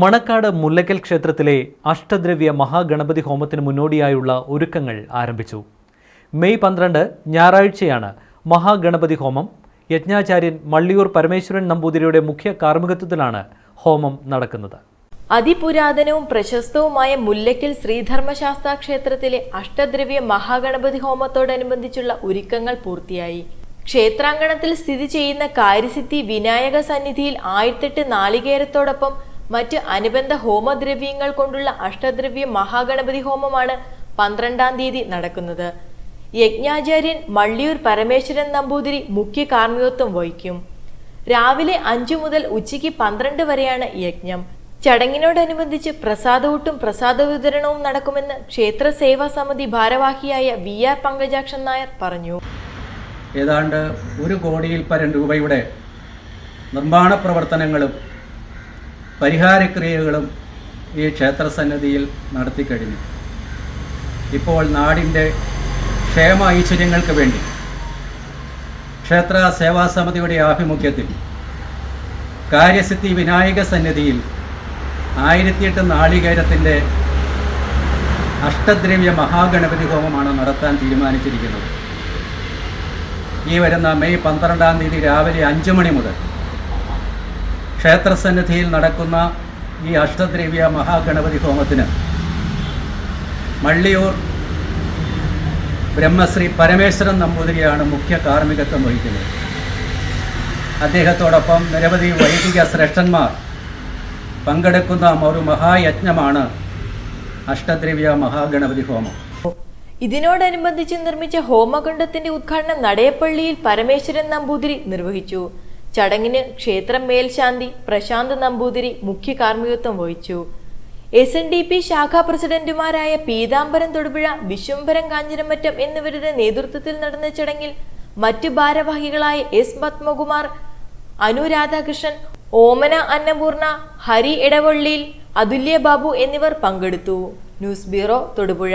മണക്കാട് മുല്ലക്കൽ ക്ഷേത്രത്തിലെ അഷ്ടദ്രവ്യ മഹാഗണപതി ഹോമത്തിന് മുന്നോടിയായുള്ള ഒരുക്കങ്ങൾ ആരംഭിച്ചു. മെയ് പന്ത്രണ്ട് ഞായറാഴ്ചയാണ് മഹാഗണപതി ഹോമം. യജ്ഞാചാര്യൻ മള്ളിയൂർ പരമേശ്വരൻ നമ്പൂതിരിയുടെ മുഖ്യ കാർമ്മികത്വത്തിലാണ് ഹോമം നടക്കുന്നത്. അതിപുരാതനവും പ്രശസ്തവുമായ മുല്ലയ്ക്കൽ ശ്രീധർമ്മശാസ്ത്ര ക്ഷേത്രത്തിലെ അഷ്ടദ്രവ്യ മഹാഗണപതി ഹോമത്തോടനുബന്ധിച്ചുള്ള ഒരുക്കങ്ങൾ പൂർത്തിയായി. ക്ഷേത്രാങ്കണത്തിൽ സ്ഥിതി ചെയ്യുന്ന കാര്യസിദ്ധി വിനായക സന്നിധിയിൽ ആയിരത്തെട്ട് നാളികേരത്തോടൊപ്പം മറ്റ് അനുബന്ധ ഹോമദ്രവ്യങ്ങൾ കൊണ്ടുള്ള അഷ്ടദ്രവ്യ മഹാഗണപതി ഹോമമാണ് പന്ത്രണ്ടാം തീയതി നടക്കുന്നത്. യജ്ഞാചാര്യൻ മള്ളിയൂർ പരമേശ്വരൻ നമ്പൂതിരി മുഖ്യ കാർമ്മികത്വം വഹിക്കും. രാവിലെ അഞ്ചു മുതൽ ഉച്ചയ്ക്ക് പന്ത്രണ്ട് വരെയാണ് യജ്ഞം. ചടങ്ങിനോടനുബന്ധിച്ച് പ്രസാദവൂട്ടും പ്രസാദ വിതരണവും നടക്കുമെന്ന് ക്ഷേത്ര സേവാ സമിതി ഭാരവാഹിയായ വി ആർ പങ്കജാക്ഷൻ നായർ പറഞ്ഞു. ഏതാണ്ട് ഒരു കോടിയിൽ പരം രൂപയുടെ നിർമ്മാണ പ്രവർത്തനങ്ങളും പരിഹാരക്രിയകളും ഈ ക്ഷേത്രസന്നിധിയിൽ നടത്തിക്കഴിഞ്ഞു ഇപ്പോൾ നാടിന്റെ ക്ഷേമ ഐശ്വര്യങ്ങൾക്ക് വേണ്ടി ക്ഷേത്ര സേവാ സമിതിയുടെ ആഭിമുഖ്യത്തിൽ കാര്യസിദ്ധി വിനായക സന്നിധിയിൽ ആയിരത്തിയെട്ട് നാളികേരത്തിന്റെ അഷ്ടദ്രവ്യ മഹാഗണപതി ഹോമമാണ് നടത്താൻ തീരുമാനിച്ചിരിക്കുന്നത്. ഈ വരുന്ന മെയ് പന്ത്രണ്ടാം തീയതി രാവിലെ അഞ്ച് മണി മുതൽ ക്ഷേത്രസന്നിധിയിൽ നടക്കുന്ന ഈ അഷ്ടദ്രവ്യ മഹാഗണപതി ഹോമത്തിന് മള്ളിയൂർ ബ്രഹ്മശ്രീ പരമേശ്വരൻ നമ്പൂതിരിയാണ് മുഖ്യ കാർമ്മികത്വം വഹിക്കുന്നത്. അദ്ദേഹത്തോടൊപ്പം നിരവധി വൈദിക ശ്രേഷ്ഠന്മാർ പങ്കെടുക്കുന്ന ഒരു മഹായജ്ഞമാണ് അഷ്ടദ്രവ്യ മഹാഗണപതി ഹോമം. ഇതിനോടനുബന്ധിച്ച് നിർമ്മിച്ച ഹോമകുണ്ഡത്തിന്റെ ഉദ്ഘാടനം നടയപ്പള്ളിയിൽ പരമേശ്വരൻ നമ്പൂതിരി നിർവഹിച്ചു. ചടങ്ങിന് ക്ഷേത്രം മേൽശാന്തി പ്രശാന്ത് നമ്പൂതിരി മുഖ്യ കാർമ്മികത്വം വഹിച്ചു. എസ് എൻ ഡി പി ശാഖാ പ്രസിഡന്റുമാരായ പീതാംബരം തൊടുപുഴ വിശ്വംഭരം കാഞ്ഞിരമറ്റം എന്നിവരുടെ നേതൃത്വത്തിൽ നടന്ന ചടങ്ങിൽ മറ്റ് ഭാരവാഹികളായ എസ് പത്മകുമാർ അനു രാധാകൃഷ്ണൻ ഓമന അന്നപൂർണ ഹരി ഇടവള്ളിയിൽ അതുല്യ ബാബു എന്നിവർ പങ്കെടുത്തു. News bureau Thodupuzha.